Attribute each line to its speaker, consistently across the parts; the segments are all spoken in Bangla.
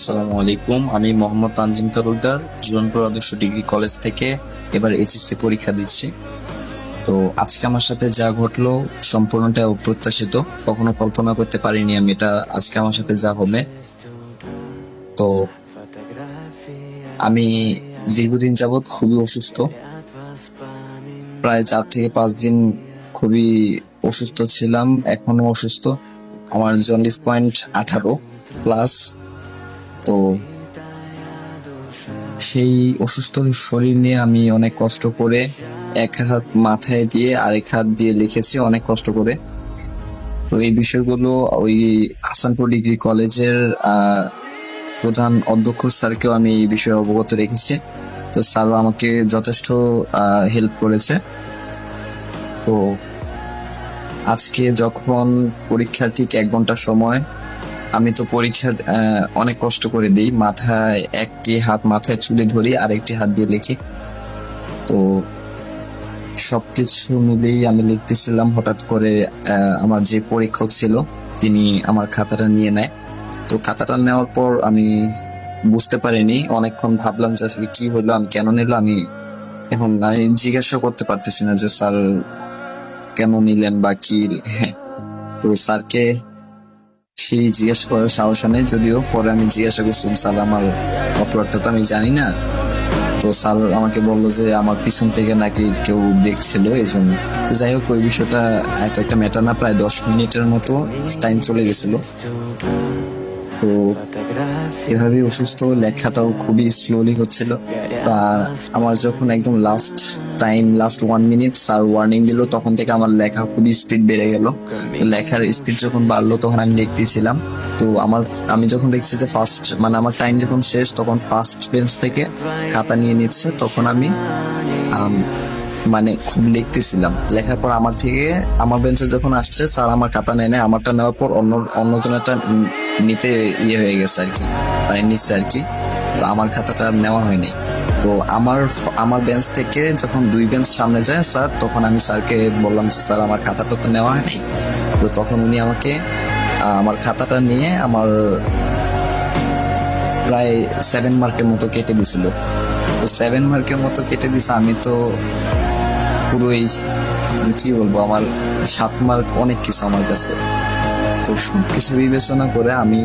Speaker 1: আসসালামু আলাইকুম। আমি মোহাম্মদ তানজিম তালুকদার জীবনপুর আদর্শ ডিগ্রি কলেজ থেকে এবার এইচএসসি পরীক্ষা দিচ্ছি। তো আজকে আমার সাথে যা ঘটলো সম্পূর্ণটা অপ্রত্যাশিত। কখনো কল্পনা করতে পারিনি আমি এটা আজকে আমার সাথে যা হবে। তো আমি দীর্ঘদিন যাবৎ খুবই অসুস্থ। প্রায় চার থেকে পাঁচ দিন খুবই অসুস্থ ছিলাম, এখনও অসুস্থ। আমার জন্ডিস পয়েন্ট আঠারো প্লাস তো সেই অসুস্থ শরীর নিয়ে আমি অনেক কষ্ট করে এক হাত মাথায় দিয়ে আরেক হাত দিয়ে লিখেছি অনেক কষ্ট করে। তো এই বিষয়গুলো ওই হাসানপুর ডিগ্রি কলেজের প্রধান অধ্যক্ষ স্যারকেও আমি এই বিষয়ে অবগত রেখেছি। তো স্যারও আমাকে যথেষ্ট হেল্প করেছে। তো আজকে যখন পরীক্ষার ঠিক এক ঘণ্টা সময় আমি তো পরীক্ষা অনেক কষ্ট করে দিই। মাথায় একটি হাত মাথায় চুলে ধরি আর একটি হাত দিয়ে লিখি। তো সবকিছু মিলেই আমি লিখতেছিলাম, হঠাৎ করে আমার যে পরীক্ষক ছিল, তিনি আমার খাতাটা নিয়ে নেয়। তো খাতাটা নেওয়ার পর আমি বুঝতে পারিনি, অনেকক্ষণ ভাবলাম যে আসলে কি হলো, আমি কেন নিল, আমি এখন আমি জিজ্ঞাসা করতে পারতেছি না যে স্যার কেন নিলেন বা কি। হ্যাঁ তো স্যারকে সেই জিজ্ঞেস করার সাহস নেই, যদিও পরে আমি জিজ্ঞাসা করছিলাম, স্যার, আমার অপরাধটা তো আমি জানি না। তো স্যার আমাকে বলল যে, আমার পিছন থেকে নাকি কেউ দেখছিল এই জন্য তো যাই হোক, ওই বিষয়টা এত একটা ম্যাটার না, প্রায় দশ মিনিটের মতো টাইম চলে গেছিল। তো এভাবে অসুস্থ, লেখাটাও খুবই স্লোলি হচ্ছিল। তা আমার যখন একদম last time last one minute sir warning দিল, তখন থেকে আমার লেখা খুবই স্পিড বেড়ে গেল। লেখার স্পিড যখন বাড়লো, তখন আমি লিখতেছিলাম তো আমার, আমি যখন দেখছি যে ফার্স্ট মানে আমার টাইম যখন শেষ, তখন ফার্স্ট বেঞ্চ থেকে খাতা নিয়ে নিচ্ছে, তখন আমি মানে খুব লিখতেছিলাম। লেখার পর আমার থেকে, আমার বেঞ্চে যখন আসছে স্যার আমার খাতা নেয় নেয় আমারটা নেওয়ার পর অন্য, অন্যজনেরটা উম নিতে ইয়ে হয়ে গেছে আর কি মানে নিচ্ছে আর কি। তো আমার খাতাটা নেওয়া হয়নি। তো আমার আমার বেঞ্চ থেকে যখন দুই বেঞ্চ সামনে যায় স্যার, তখন আমি স্যারকে বললাম যে, স্যার, আমার খাতাটা তো নেওয়া হয়নি। তো তখন উনি আমাকে আমার খাতাটা নিয়ে আমার প্রায় সেভেন মার্কের মতো কেটে দিছিল। তো সেভেন মার্কের মতো কেটে দিছে, আমি তো পুরোই, কি বলব, আমার সাত মার্ক অনেক কিছু আমার কাছে। তো সবকিছু বিবেচনা করে আমি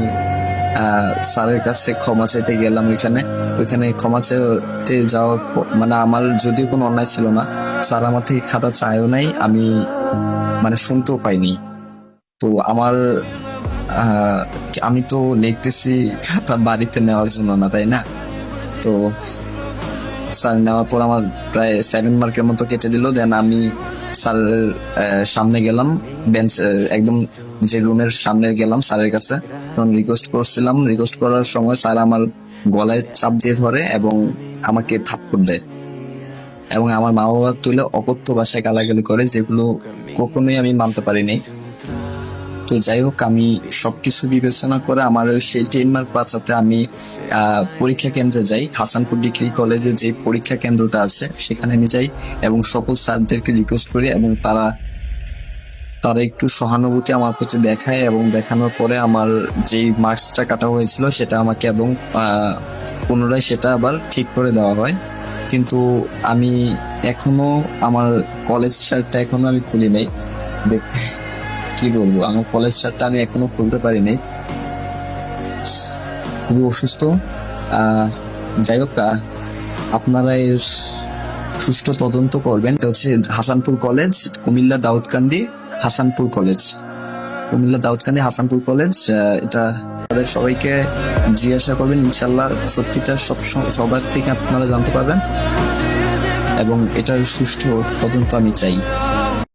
Speaker 1: স্যারের কাছে ক্ষমা চাইতে গেলাম ওইখানে। ওইখানে ক্ষমা চাইতে যাওয়ার মানে আমার যদিও কোনো অন্যায় ছিল না, স্যার আমার থেকে খাতা চায়ও নাই, আমি মানে শুনতেও পাইনি। তো আমার আমি তো লিখতেছি খাতা বাড়িতে নেওয়ার জন্য না, তাই না? তো স্যার নেওয়ার পর আমার প্রায় সেভেন মার্কের মতো কেটে দিল দেন আমি স্যারের সামনে গেলাম বেঞ্চ একদম যে রুমের সামনে গেলাম স্যারের কাছে রিকোয়েস্ট করছিলাম। রিকোয়েস্ট করার সময় স্যার আমার গলায় চাপ দিয়ে ধরে এবং আমাকে থাপ্পড় দেয় এবং আমার মা বাবা তুলে অকথ্য ভাষায় গালাগালি করে, যেগুলো কখনোই আমি মানতে পারিনি। তো যাই হোক, আমি সবকিছু বিবেচনা করে আমার সেই টেন মার্ক বাঁচাতে আমি পরীক্ষা কেন্দ্রে যাই। হাসানপুর ডিগ্রি কলেজে যে পরীক্ষা কেন্দ্রটা আছে, সেখানে আমি যাই এবং সকল স্যারদেরকে রিকোয়েস্ট করি এবং তারা তারা একটু সহানুভূতি আমার প্রতি দেখায় এবং দেখানোর পরে আমার যেই মার্কসটা কাটা হয়েছিল সেটা আমাকে এবং পুনরায় সেটা আবার ঠিক করে দেওয়া হয়। কিন্তু আমি এখনও আমার কলেজ শার্টটা এখনও আমি খুলি নাই। দেখতে কি বলব, আমার কলেজ শার্টটা আমি এখনও খুলতে পারি পারিনি খুবই অসুস্থ। যাই হোক আপনারা এর সুষ্ঠু তদন্ত করবেন। এটা হচ্ছে Hasanpur college Comilla, Daudkandi. Hasanpur college. Comilla Daudkandi Hasanpur college এটা তাদের সবাইকে জিজ্ঞাসা করবেন ইনশাল্লাহ সত্যিটা সব সবার থেকে আপনারা জানতে পারবেন। এবং এটার সুষ্ঠু তদন্ত আমি চাই।